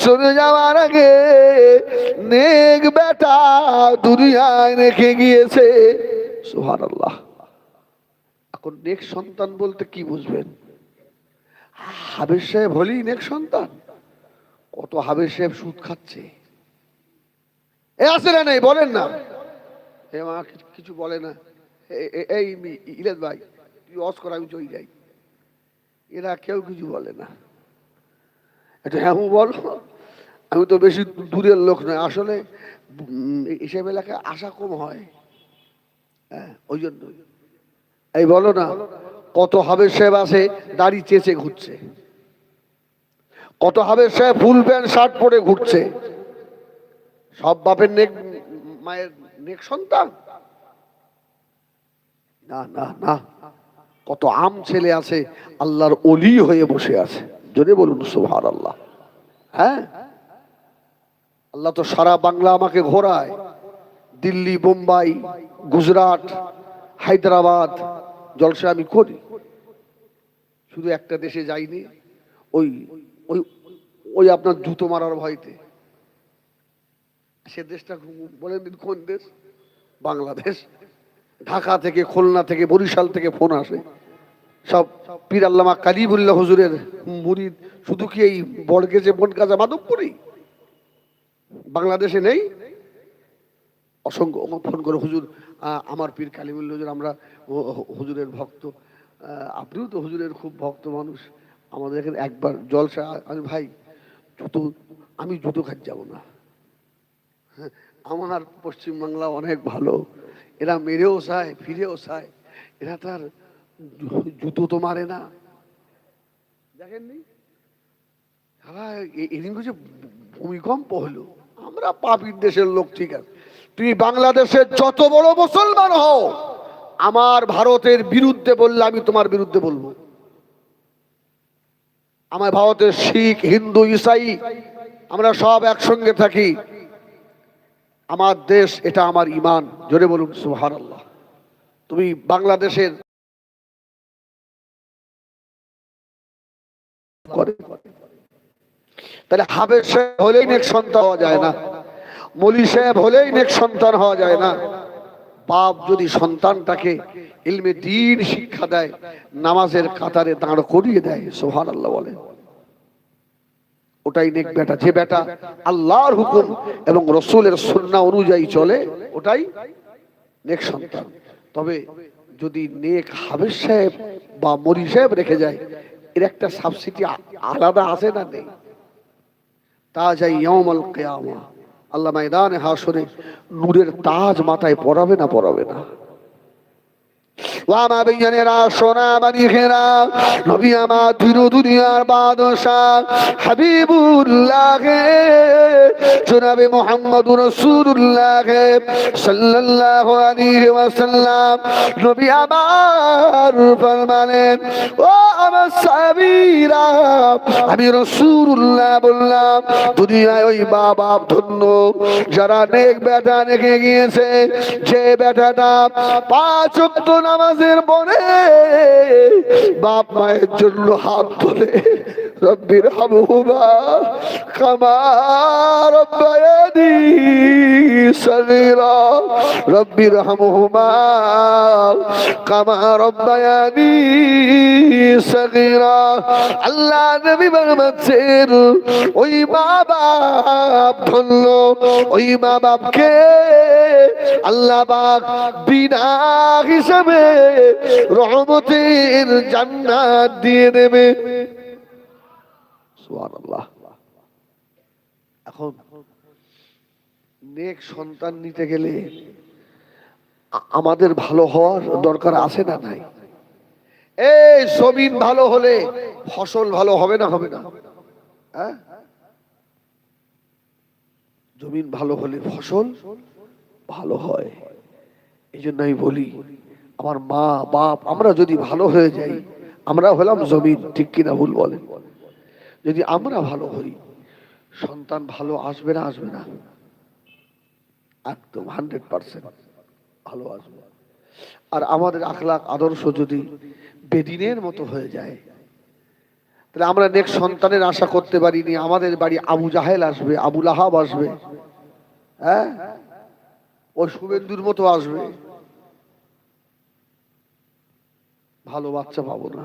চলে যাওয়ার আগে নেক বেটা দুনিয়ায় রেখে গিয়েছে। সুহান আল্লাহ এখন নেক সন্তান বলতে কি বুঝবেন? হাবের সাহেব হলেই নেক সন্তান। কত হাবের সাহেব সুদ খাচ্ছে। এ আছে না নেই? বলেন না। এ মা কিছু- বলে না। এই ইলাদ ভাই, তুই অস কর, আমি চলে যাই। এরা কেউ কিছু বলে না। একটু হ্যাঁ বলো। আমি তো বেশি দূরের লোক নয়, আসলে এসব এলাকায় আশা কম হয়। হ্যাঁ ওই জন্য। এই বলো না, কত হাবের সাহেব আছে, দাড়ি চেঁচে ঘুরছে। কত হাবের সাহেব ফুল প্যান্ট, শার্ট পরে ঘুরছে। সব বাপের নেক, মায়ের নেক সন্তান? না না না। কত আম ছেলে আছে, আল্লাহর অলি হয়ে বসে আছে। যদি বলুন সুহার আল্লাহ হ্যাঁ? আল্লাহ তো সারা বাংলা আমাকে ঘোরায়। দিল্লি বোম্বাই গুজরাট, হায়দ্রাবাদ, জলসা আমি করি। শুধু একটা দেশে যাইনি, ওই ওই ওই আপনার জুতো মারার ভয়তে। সে দেশটা বলেন দিন, কোন দেশ? বাংলাদেশ। ঢাকা থেকে, খুলনা থেকে, বরিশাল থেকে ফোন আসে। সব পীর আল্লামা কালিবুল্লাহ হুজুরের মুরিদ শুধু কি এই বড়গেছে বনগাজা মাধবপুরি? বাংলাদেশে নেই? অসংখ্য ফোন করে হুজুর আমার পীর কালিমুল্লাহ হুজুর আমরা হুজুরের ভক্ত। আপনিও তো হুজুরের খুব ভক্ত মানুষ। আমাদের এখানে একবার জলসা আমি ভাই জুতো আমি জুতো খাট যাব না। হ্যাঁ, আমার পশ্চিমবাংলা অনেক ভালো। এরা মেরেও চায় ফিরেও চায়। এরা তার জুতো তো মারে না। দেখেননি? এদিন কিছু ভূমিকম্প হলো। আমরা পাপির দেশের লোক, ঠিক আছে। তুমি বাংলাদেশের যত বড় মুসলমান হও, আমার ভারতের বিরুদ্ধে বললে আমি তোমার বিরুদ্ধে বলব। আমার ভারতের শিখ, হিন্দু, ইসাই, আমরা সব একসঙ্গে থাকি। আমার দেশ, এটা আমার ইমান। জোরে বলুন সুহার তুমি বাংলাদেশের করে। তাহলে হাবের সাহেব হলেই নেক সন্তান হওয়া যায় না। মলি সাহেব হলেই নেক সন্তান হওয়া যায় না। বাপ যদি সন্তানটাকে ইলমে দিন শিক্ষা দেয়, নামাজের কাতারে দাঁড় করিয়ে দেয় সোহান আল্লাহ বলে। ওটাই নেক বেটা। যে বেটা আল্লাহর হুকুম এবং রসুলের সন্না অনুযায়ী চলে, ওটাই নেক সন্তান। তবে যদি নেক হাবের সাহেব বা মরি সাহেব রেখে যায় এর একটা সাবসিডি আলাদা আছে না নেই? তাজ ইয়ামাল কেয়ামা। আল্লাহ হাসরে নূরের তাজ মাথায় পরাবে না পরাবে না? ও আমি রসুল্লাহ বললাম, দুনিয়ায় ওই মা বাপ ধন্য, যারা নেক বেটা রেখে গিয়েছে, যে বেটাটা পাঁচ নামাজের পরে বাপ মায়ের জন্য হাত ধরে, রব্বির হামহুমা কামা রব্বায়ানি সগীরা, রব্বির হামহুমা কামা রব্বায়ানি সগীরা। আল্লাহ নবী বলছেন, ওই মা বাপ ধন্য, ওই মা বাপকে আল্লাহ পাক বিনা হিসাবে রহমতের জান্নাত দিয়ে দেবে। সুবহানাল্লাহ। এখন নেক সন্তান নিতে গেলে আমাদের ভালো হওয়ার দরকার আছে না নাই? এই জমিন ভালো হলে ফসল ভালো হবে না? হবে না। হ্যাঁ? জমিন ভালো হলে ফসল ভালো হয়। এই জন্য আমি বলি, আমার মা, বাপ, আমরা যদি ভালো হয়ে যাই, আমরা হলাম জমিন, ঠিক কিনা ভুল বলেন? যদি আমরা ভালো হই, সন্তান ভালো আসবে না আসবে না? একদম হান্ড্রেড পার্সেন্ট ভালো আসবে। আর আমাদের আখলাখ, আদর্শ যদি বেদিনের মতো হয়ে যায়। তাহলে আমরা নেক্সট সন্তানের আশা করতে পারিনি, আমাদের বাড়ি আবু জাহেল আসবে আবুল আহাব আসবে হ্যাঁ? ও শুভেন্দুর মতো আসবে। ভালো বাচ্চা পাবো না।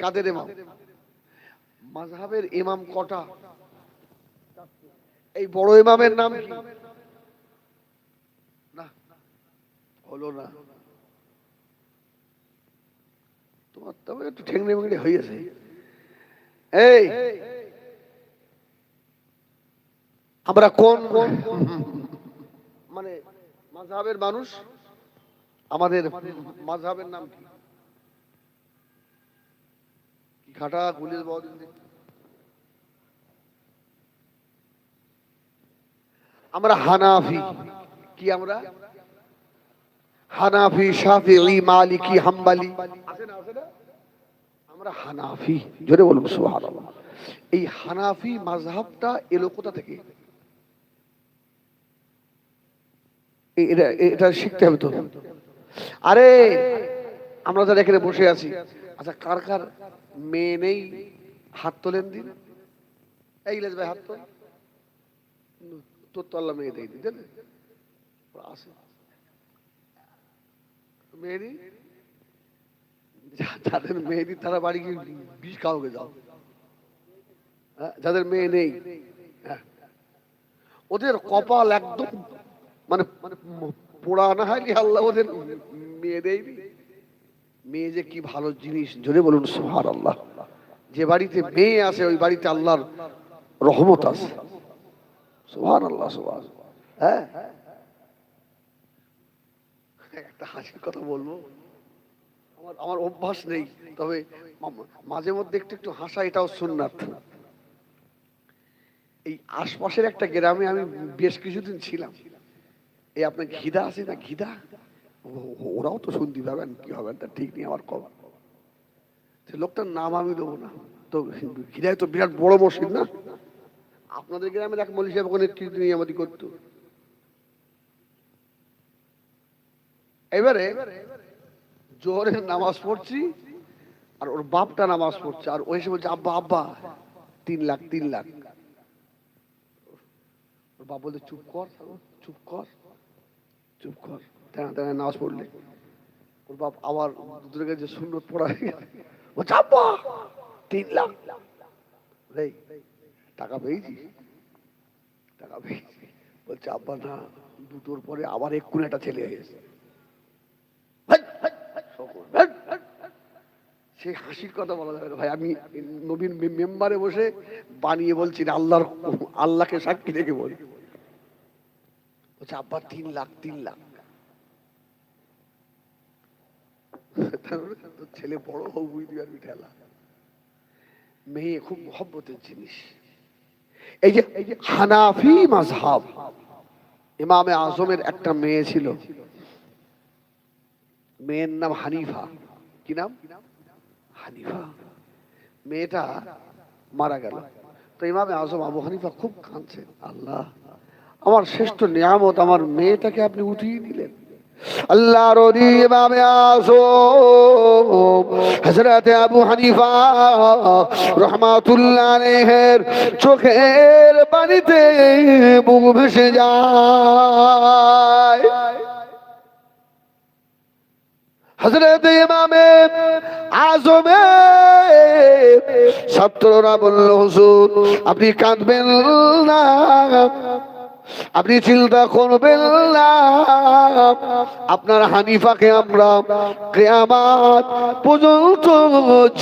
কাদের ইমাম? মাযহাবের ইমাম কটা? এই বড় ইমামের নাম কি? না, হলো না। তোমার তবে একটু ঠেংড়ে মেংড়ে হয়েছে এই, আমরা কোন? মানে মাযহাবের মানুষ? আমাদের মাযহাবের নাম কি? খাটা পুলিশ বদিন আমরা হানাফি। কি আমরা? হানাফি, শাফিঈ, মালিকি, হাম্বলি। আমরা হানাফি। জোরে বলুন, সুবহানাল্লাহ। এই হানাফি মাযহাবটা এলো কোথা থেকে? এটা শিখতে হবে তো। আরে, আমরা যারা এখানে বসে আছি। আচ্ছা কার কার? মেয়ে নেই হাত তোলেন দিন। এই ইলাজ ভাই হাত তোল। তোর তো মেয়ে দেয়নি জানে মেয়েরি যাদের মেয়েরি তারা বাড়ি গিয়ে বিষ খাওয়াকে যাও। হ্যাঁ, যাদের মেয়ে নেই হ্যাঁ। ওদের কপাল একদম মানে মানে পোড়া না হয় আল্লাহ ওদের মেয়ে দেয়নি। মেয়ে যে কি ভালো জিনিস, জোরে বলুন সোহার আল্লাহ যে বাড়িতে মেয়ে আছে, ওই বাড়িতে আল্লাহর রহমত আছে। সোহান আল্লাহ সোহান হ্যাঁ? একটা হাসির কথা বলব। আমার আমার অভ্যাস নেই, তবে মাঝে মধ্যে একটু একটু হাসা, এটাও সুন্নাত। এই আশপাশের একটা গ্রামে আমি বেশ কিছুদিন ছিলাম। এই আপনার ঘিদা আছে না ঘিদা? ওরাও তো শুনতে পাবেন, কি হবে তা ঠিক নেই আমার খবর সে লোকটার নাম আমি দেবো না। তো ঘিরায় তো বিরাট বড় মসজিদ না? আপনাদের গ্রামের এক মলি সাহেব ওখানে কীর্তন আমাদি করতো। এবারে জোহরের নামাজ পড়ছি, আর ওর বাপটা নামাজ পড়ছে, আর ওই এসে বলছে, আব্বা আব্বা, তিন লাখ তিন লাখ। ওর বাপ বলতে চুপ কর চুপ কর চুপ কর। তেনা তেনা নামাজ পড়লে। ওর বাপ আবার দুটোকে যে শূন্য পড়া বলছে আব্বা তিন লাখ। টাকা পেয়েছি। টাকা পেয়েছি। বলছে আব্বা না, দুটোর পরে আবার এক্ষুনি একটা ছেলে হয়েছে সেই হাসির কথা বলা যাবে ভাই, আমি নবীন মেম্বারে বসে বানিয়ে বলছি না, আল্লাহর আল্লাহকে সাক্ষী রেখে বলি। আব্বা, তিন লাখ তিন লাখ। ছেলে বড় হোক, বুঝতে ঠেলা। মেয়ে খুব মহব্বতের জিনিস। এই যে এই যে হানাফি মাযহাব, ইমামে আজমের একটা মেয়ে ছিল। মেয়ের নাম হানিফা। কি নাম? হানিফা। মেয়েটা মারা গেল। তো ইমামে আজম আবু হানিফা খুব কাঁদছে আল্লাহ, আমার শ্রেষ্ঠ নিয়ামত, আমার মেয়েটাকে আপনি উঠিয়ে নিলেন আল্লাহ রদি ইমামে আজম, হযরত আবু হানিফা রহমাতুল্লাহ আলাইহির চোখের পানিতে বুক ভেসে যায়। হজরত ইমামে আজমে ছাত্ররা বলল, হুজুর, আপনি কাঁদবেন না? আপনি চিন্তা করবেন আপনার হানিফাকে আমরা কেয়ামাত পর্যন্ত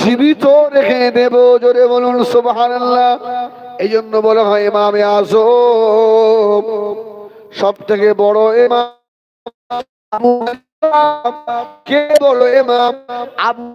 জীবিত রেখে দেব, জোরে বলুন সুবহানাল্লাহ। এই জন্য বলা হয় ইমামে আজম সব থেকে বড় ইমাম। কে বলো ইমাম? আবু